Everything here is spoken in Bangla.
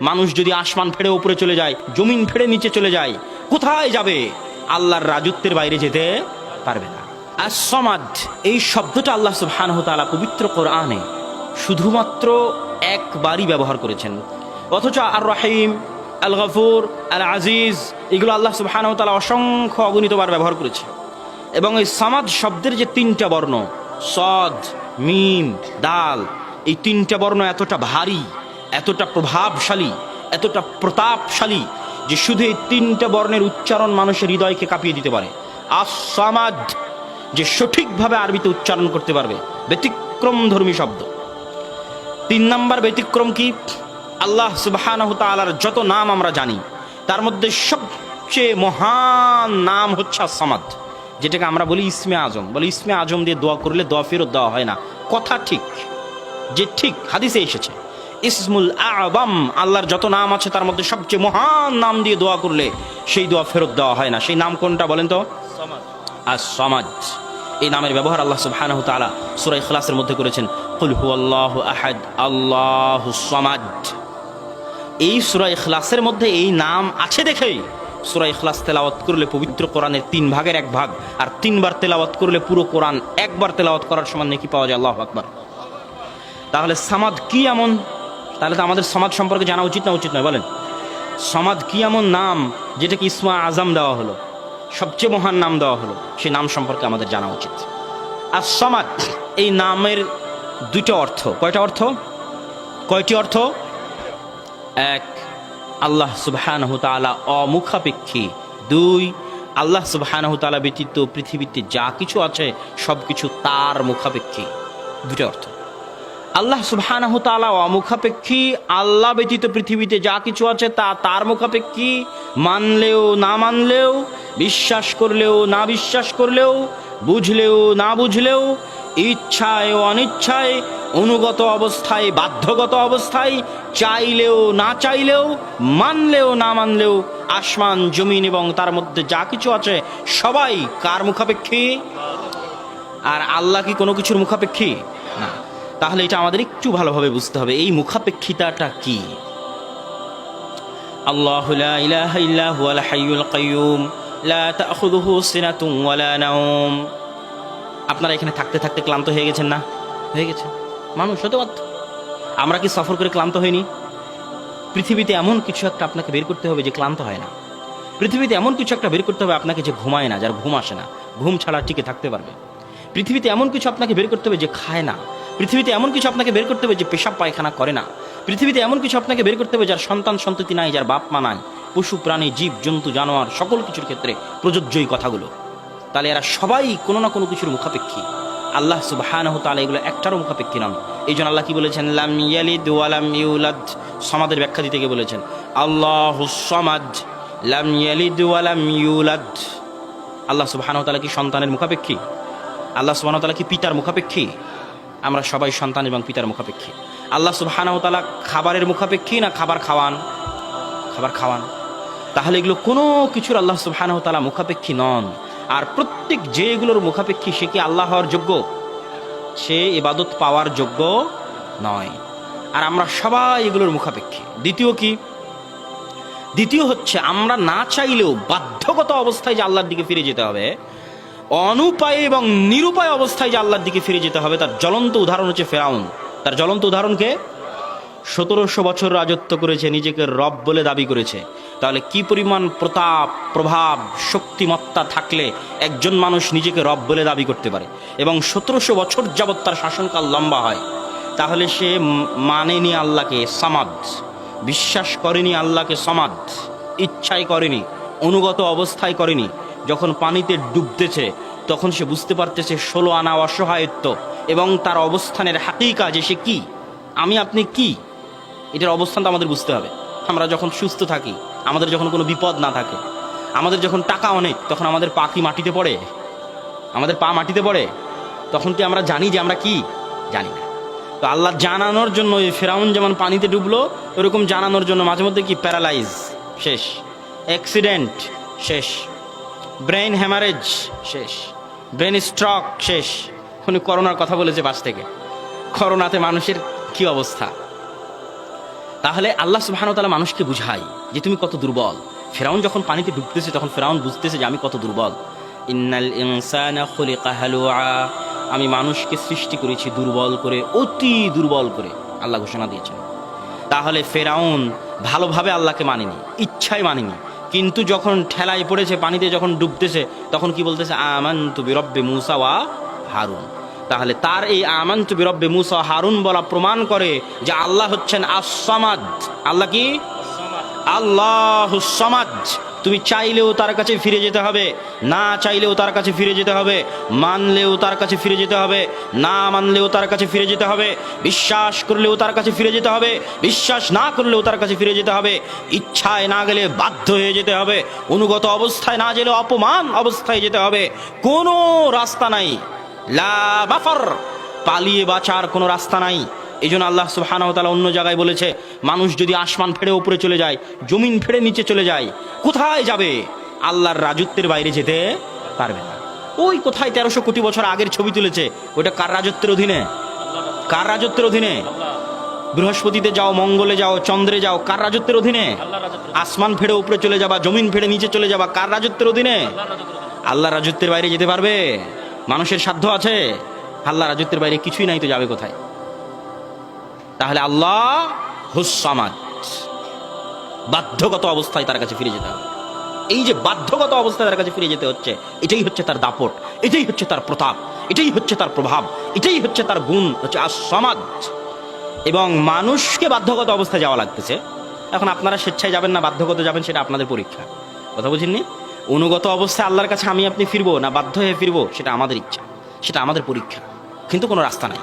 মানুষ যদি আসমান ফেড়ে উপরে চলে যায়, জমিন ফেড়ে নিচে চলে যায়, কোথায় যাবে? আল্লাহর রাজত্বের বাইরে যেতে পারবে না। আর সমাদ, এই শব্দটা আল্লাহ সুবহানাহু হতালা পবিত্র কোরআনে শুধুমাত্র একবারই ব্যবহার করেছেন। অথচ আর রহিম আল গফুর আল আজিজ এগুলো আল্লাহ সুবহানাহু তাআলা অসংখ্য অগণিতবার ব্যবহার করেছে। এবং এই সামাদ শব্দের যে তিনটা বর্ণ, সদ, মিম, দাল, এই তিনটা বর্ণ এতটা ভারী। এতটা প্রভাবশালী, এতটা প্রতাপশালী যে শুধু এই তিনটা বর্ণের উচ্চারণ মানুষের হৃদয়কে কাঁপিয়ে দিতে পারে। আসামাদ যে সঠিকভাবে আরবিতে উচ্চারণ করতে পারবে। ব্যতিক্রম ধর্মী শব্দ। তিন নাম্বার ব্যতিক্রম কি? আল্লাহ তাআলার যত নাম আমরা জানি, তার মধ্যে সবচেয়ে মহান নাম হচ্ছে সামাদ যেটাকে আমরা বলি ইসমে আজম। বলি ইসমে আজম দিয়ে দোয়া করলে দোয়া ফেরত দেওয়া হয় না। কথা ঠিক, যে ঠিক হাদিসে এসেছে। ইসমুল আবাম, আল্লাহর যত নাম আছে তার মধ্যে সবচেয়ে মহান নাম দিয়ে দোয়া করলে সেই দোয়া ফেরত দেওয়া হয় না। সেই নাম কোনটা বলেন তো? আর সমাজ এই নামের ব্যবহার আল্লাহ সুবহানাহু তাআলা সূরা ইখলাসের মধ্যে করেছেন। কুল হুয়াল্লাহু আহাদ, আল্লাহু সামাদ। এই সূরা ইখলাসের মধ্যে এই নাম আছে দেখেই। সূরা ইখলাস তেলাওয়াত করলে পবিত্র কোরআনের তিন ভাগের এক ভাগ, আর তিনবার তেলাওয়াত করলে পুরো কোরআন একবার তেলাওয়াত করার সমান নেকি পাওয়া যায়, আল্লাহু আকবার। তাহলে সামাদ কি এমন? তাহলে তো আমাদের সমাজ সম্পর্কে জানা উচিত না উচিত নয়, বলেন। সমাদ কি এমন নাম যেটাকে ইসমা আজম দেওয়া হলো? সবচেয়ে মহান নাম দেওয়া হলো, সেই নাম সম্পর্কে আমাদের জানা উচিত। আর সমাদ এই নামের দুইটা অর্থ। কয়টা অর্থ? কয়টি অর্থ? এক, আল্লাহ সুবহানাহু তাআলা অমুখাপেক্ষী। দুই, আল্লাহ সুবহানাহু তাআলা ব্যতীত পৃথিবীতে যা কিছু আছে সব কিছু তার মুখাপেক্ষী। দুটো অর্থ। আল্লাহ তাআলা অমুখাপেক্ষী আল্লাহ ব্যতীত পৃথিবীতে যা কিছু আছে তা তার মুখাপেক্ষী। মানলেও না মানলেও, বিশ্বাস করলেও না বিশ্বাস করলেও, বুঝলেও না বুঝলেও, ইচ্ছায় ও অনিচ্ছায়, অনুগত অবস্থায়, বাধ্যগত অবস্থায়, চাইলেও না চাইলেও, মানলেও না মানলেও, আসমান, জমিন এবং তার মধ্যে যা কিছু আছে সবাই কার মুখাপেক্ষী? আর আল্লাহ কি কোনো কিছুর মুখাপেক্ষী? না। তাহলে এটা আমাদের একটু ভালোভাবে বুঝতে হবে। এই মুখাপেক্ষিতাটা কি? আল্লাহ লা ইলাহা ইল্লা হুয়াল হাইয়ুল কাইয়ুম লা তাখুযুহু সিনাতুন ওয়ালা নাওম। আপনারা এখানে থাকতে থাকতে ক্লান্ত হয়ে গেছেন না? হয়ে গেছে। মানুষ হতে বাধ্য আমরা কি সফর করে ক্লান্ত হয়নি পৃথিবীতে এমন কিছু একটা আপনাকে বের করতে হবে যে ক্লান্ত হয় না। পৃথিবীতে এমন কিছু একটা বের করতে হবে আপনাকে যে ঘুমায় না যার ঘুম আসে না। ঘুম ছাড়া টিকে থাকতে পারবে। পৃথিবীতে এমন কিছু আপনাকে বের করতে হবে যে খায় না। পৃথিবীতে এমন কিছু আপনাকে বের করতে হবে যে পেশাব পায়খানা করে না। পৃথিবীতে এমন কিছু আপনাকে বের করতে হবে যার সন্তান সন্ততি নাই, যার বাপ মা নাই। পশু, প্রাণী, জীব, জন্তু, জানোয়ার, সকল কিছুর ক্ষেত্রে প্রযোজ্য এই কথাগুলো। তাহলে এরা সবাই কোনো না কোনো কিছুর মুখাপেক্ষী। আল্লাহ সুবহানাহু তাআলা এগুলো একটারও মুখাপেক্ষী নন। এই জন্য আল্লাহ কি বলেছেন? লাম ইয়ালিদ ইউলাদ। সমাদের ব্যাখ্যা দিতে গিয়ে বলেছেন আল্লাহু সমাদ, লাম ইয়ালিদ ইউলাদ। আল্লাহ তাআলা কি সন্তানের মুখাপেক্ষী? আল্লাহ তাআলা কি পিতার মুখাপেক্ষী? আমরা সবাই সন্তান এবং পিতার মুখাপেক্ষী। আল্লাহ সুবহানাহু তাআলা খাবারের মুখাপেক্ষী না খাবার খাওয়ান? খাবার খাওয়ান। তাহলে এগুলো কোনো কিছুর আল্লাহ সুবহানাহু তাআলা মুখাপেক্ষী নন। আর প্রত্যেক যে এগুলোর মুখাপেক্ষী, সে কি আল্লাহ হওয়ার যোগ্য? সে ইবাদত পাওয়ার যোগ্য নয়। আর আমরা সবাই এগুলোর মুখাপেক্ষী। দ্বিতীয় কি? দ্বিতীয় হচ্ছে আমরা না চাইলেও বাধ্যগত অবস্থায় যে আল্লাহর দিকে ফিরে যেতে হবে অনুপায় এবং নিরুপায় অবস্থায় যে আল্লাহর দিকে ফিরে যেতে হবে, তার জ্বলন্ত উদাহরণ হচ্ছে ফেরাউন। তার জ্বলন্ত উদাহরণকে সতেরোশো বছর রাজত্ব করেছে, নিজেকে রব বলে দাবি করেছে। তাহলে কি পরিমাণ প্রতাপ, প্রভাব, শক্তিমত্তা থাকলে একজন মানুষ নিজেকে রব বলে দাবি করতে পারে? এবং সতেরোশো বছর যাবৎ তার শাসনকাল লম্বা হয়। তাহলে সে মানেনি আল্লাহকে সমাদ, বিশ্বাস করেনি আল্লাহকে সমাদ, ইচ্ছাই করেনি, অনুগত অবস্থায় করেনি। যখন পানিতে ডুবতেছে, তখন সে বুঝতে পারতেছে ষোলো আনা অসহায়ত্ব এবং তার অবস্থানের হাকিকা যে সে কি, আমি আপনি কি? এটার অবস্থানটা আমাদের বুঝতে হবে। আমরা যখন সুস্থ থাকি, আমাদের যখন কোনো বিপদ না থাকে, আমাদের যখন টাকা অনেক, তখন আমাদের পা কি মাটিতে পড়ে? আমাদের পা মাটিতে পড়ে? তখন কি আমরা জানি যে আমরা কি? জানি না। তো আল্লাহ জানানোর জন্য এই ফেরাউন যেমন পানিতে ডুবলো, ওরকম জানানোর জন্য মাঝে মধ্যে কি প্যারালাইজ, শেষ। অ্যাক্সিডেন্ট, শেষ। ব্রেন হ্যামারেজ শেষ। ব্রেন স্ট্রক শেষ। উনি করোনার কথা বলেছে পাশ থেকে। করোনাতে মানুষের কি অবস্থা? তাহলে আল্লাহ সুবহানাহু ওয়া মানুষকে বুঝায় যে তুমি কত দুর্বল। ফেরাউন যখন পানিতে ডুবতেছে, তখন ফেরাউন বুঝতেছে যে আমি কত দুর্বল। ইন্নাল ইনসানা আমি মানুষকে সৃষ্টি করেছি দুর্বল করে, অতি দুর্বল করে, আল্লাহ ঘোষণা দিয়েছেন। তাহলে ফেরাউন ভালোভাবে আল্লাহকে মানেনি, ইচ্ছায় মানেনি। কিন্তু যখন ঠেলায় পড়েছে, পানিতে যখন ডুবতেছে, তখন কি বলতেছে আমান তু বিরব্বে মুসা ওয়া হারুন। তাহলে তার এই আমান তু বিরব্বে মুসা হারুন বলা প্রমাণ করে যে আল্লাহ হচ্ছেন আসমাদ আল্লাহ কি? আল্লাহ সমাজ তুমি চাইলেও তার কাছে ফিরে যেতে হবে, না চাইলেও তার কাছে ফিরে যেতে হবে, মানলেও তার কাছে ফিরে যেতে হবে, না মানলেও তার কাছে ফিরে যেতে হবে, বিশ্বাস করলেও তার কাছে ফিরে যেতে হবে, বিশ্বাস না করলেও তার কাছে ফিরে যেতে হবে, ইচ্ছায় না গেলে বাধ্য হয়ে যেতে হবে, অনুগত অবস্থায় না গেলে অপমান অবস্থায় যেতে হবে, কোনো রাস্তা নাই, লা মাফার পালিয়ে বাঁচার কোনো রাস্তা নাই। এই জন্য আল্লাহ সুবহানাহু ওয়া অন্য জায়গায় বলেছে, মানুষ যদি আসমান ফেড়ে উপরে চলে যায়, জমিন ফেড়ে নিচে চলে যায়, কোথায় যাবে? আল্লাহর রাজত্বের বাইরে যেতে পারবে না। ওই কোথায় তেরোশো কোটি বছর আগের ছবি তুলেছে ওটা কার রাজত্বের অধীনে? কার রাজত্বের অধীনে? বৃহস্পতিতে যাও, মঙ্গলে যাও, চন্দ্রে যাও, কার রাজত্বের অধীনে? আসমান ফেড়ে উপরে চলে যাবা, জমিন ফেড়ে নিচে চলে যাবা, কার রাজত্বের অধীনে? আল্লাহ রাজত্বের বাইরে যেতে পারবে? মানুষের সাধ্য আছে? আল্লাহ রাজত্বের বাইরে কিছুই নাই তো যাবে কোথায়? তাহলে আল্লাহ হুসামাদ বাধ্যগত অবস্থায় তার কাছে ফিরে যেতে হবে। এই যে বাধ্যগত অবস্থায় তার কাছে ফিরে যেতে হচ্ছে, এটাই হচ্ছে তার দাপট, এটাই হচ্ছে তার প্রতাপ, এটাই হচ্ছে তার প্রভাব, এটাই হচ্ছে তার গুণ হচ্ছে আসামাদ এবং মানুষকে বাধ্যগত অবস্থায় যাওয়া লাগতেছে। এখন আপনারা স্বেচ্ছায় যাবেন না, বাধ্যগত যাবেন, সেটা আপনাদের পরীক্ষা। কথা বুঝেননি? অনুগত অবস্থায় আল্লাহর কাছে আমি আপনি ফিরবো না বাধ্য হয়ে ফিরবো, সেটা আমাদের ইচ্ছা, সেটা আমাদের পরীক্ষা। কিন্তু কোনো রাস্তা নাই।